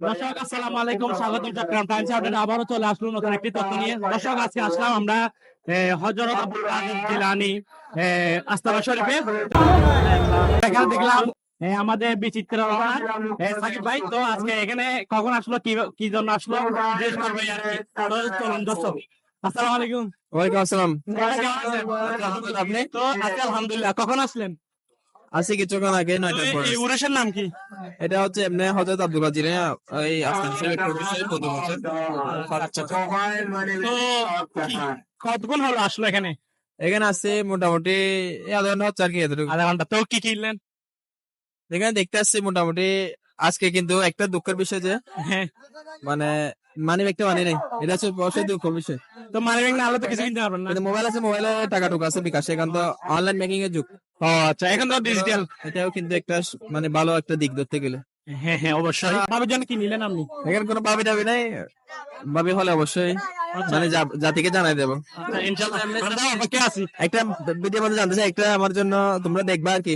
দর্শক আসসালামু আলাইকুম স্বাগতম চট্টগ্রাম টাইমস আপডেট আবারও চলে আসলো নতুন একটি তথ্য নিয়ে। দর্শক আজকে আসলাম আমরা হজরত আব্দুল কাদের জিলানি আস্তানা শরীফে। এখানে দেখলাম আমাদের বিচিত্র সাকিব ভাই। তো আজকে এখানে কখন আসলো কি কি জন্য আসলো জিজ্ঞেস করব আর কি। চলুন দর্শক। আসসালামু আলাইকুম। ওয়ালাইকুম আসসালাম। আপনি তো আজকে আলহামদুলিল্লাহ কখন আসলেন? আছি কিছুক্ষণ আগে তো নয়টার এই- পরে। এই উরেশের নাম কি? এটা হচ্ছে এমনি হজরত আব্দুল কাদির এই আস্তান শরীফ প্রতিষ্ঠায় প্রথম হচ্ছে। আচ্ছা, তো কি- কতক্ষণ হলো আসলো এখানে? এখানে আছে মোটামুটি আধা ঘণ্টা হচ্ছে আর কি এতটুকু। আধা ঘণ্টা। তো কি কিনলেন? এখানে দেখতে আসছি মোটামুটি আজকে কিন্তু একটা দুঃখের বিষয় যে হ্যাঁ। মানে মানি ব্যাগটা মানি নেই। এটা হচ্ছে অবশ্যই দুঃখের বিষয়। তো মানি ব্যাগ না হলে তো কিছু কিনতে পারবেন না। মোবাইল আছে মোবাইলে টাকা টুকু আছে বিকাশ। এখন তো অনলাইন ব্যাংকিং এর যুগ। আচ্ছা এখন তো ডিজিটাল এটাও কিন্তু একটা মানে ভালো একটা দিক ধরতে গেলে। হ্যাঁ হ্যাঁ অবশ্যই। ভাবের জন্য কি নিলেন আপনি? এখানে কোনো ভাবি টাবি নাই? ভাবি হলে অবশ্যই। মানে জাতিকে জানাই দেবো। আচ্ছা একটা ভিডিও মধ্যে জানতে চাই একটা আমার জন্য তোমরা দেখবা আর কি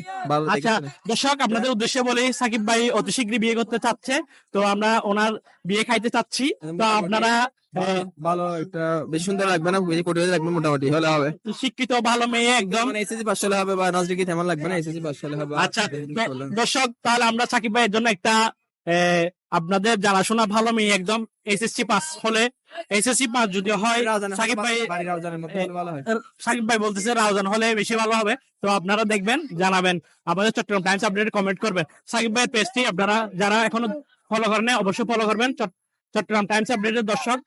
আচ্ছা দর্শক আপনাদের উদ্দেশ্যে বলি সাকিব ভাই অতি শীঘ্রই বিয়ে করতে চাচ্ছে। তো আমরা ওনার বিয়ে খাইতে চাচ্ছি। তো আপনারা ভালো- ভালো একটা বেশি সুন্দর লাগবে না বেশি কোটি লাগবে মোটামুটি হলে হবে। শিক্ষিত ভালো মেয়ে একদম। মানে এসএসসি পাস হলে হবে বা তেমন লাগবে না এসএসসি পাস হলে হবে আচ্ছা দর্শক তাহলে আমরা সাকিব ভাইয়ের জন্য একটা আপনাদের জানাশোনা ভালো মেয়ে একদম এসএসসি পাস হলে এসএসসি পাস যদি হয় সাকিব ভাই হয়। সাকিব ভাই বলতেছে রাউজান হলে বেশি ভালো হবে তো আপনারা দেখবেন জানাবেন। আমাদের চট্টগ্রাম টাইমস আপডেট কমেন্ট করবেন। সাকিব ভাইয়ের পেজটি আপনারা যারা এখনও ফলো করেন অবশ্যই ফলো করবেন। চট্টগ্রাম টাইমস আপডেটের দর্শক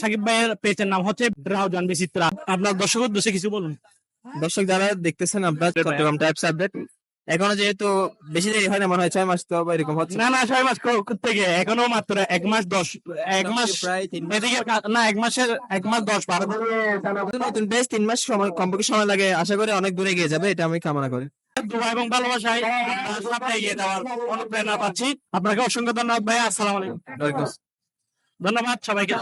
সাকিব ভাইয়ের পেজের নাম হচ্ছে রাউজান বিচিত্রা। আপনার দর্শক উদ্দেশ্যে কিছু বলুন। দর্শক যারা দেখতেছেন আপনার চট্টগ্রাম টাইপস আপডেট এখনও যেহেতু বেশি দেরি হয় না মনে হয় ছয় মাস তো এরকম হচ্ছে। না না ছয় মাস থেকে এখনও মাত্র এক মাস দশ এক মাস প্রায় তিন না এক মাসের এক মাস দশ বারো নতুন বেশ তিন মাস সময় কমপক্ষে সময় লাগে আশা করি অনেক দূরে গিয়ে যাবে এটা আমি কামনা করি। দোয়া এবং ভালোবাসায় এগিয়ে যাওয়ার অনুপ্রেরণা পাচ্ছি। আপনাকে অসংখ্য ধন্যবাদ ভাই আসসালামু আলাইকুম। ধন্যবাদ সবাইকে।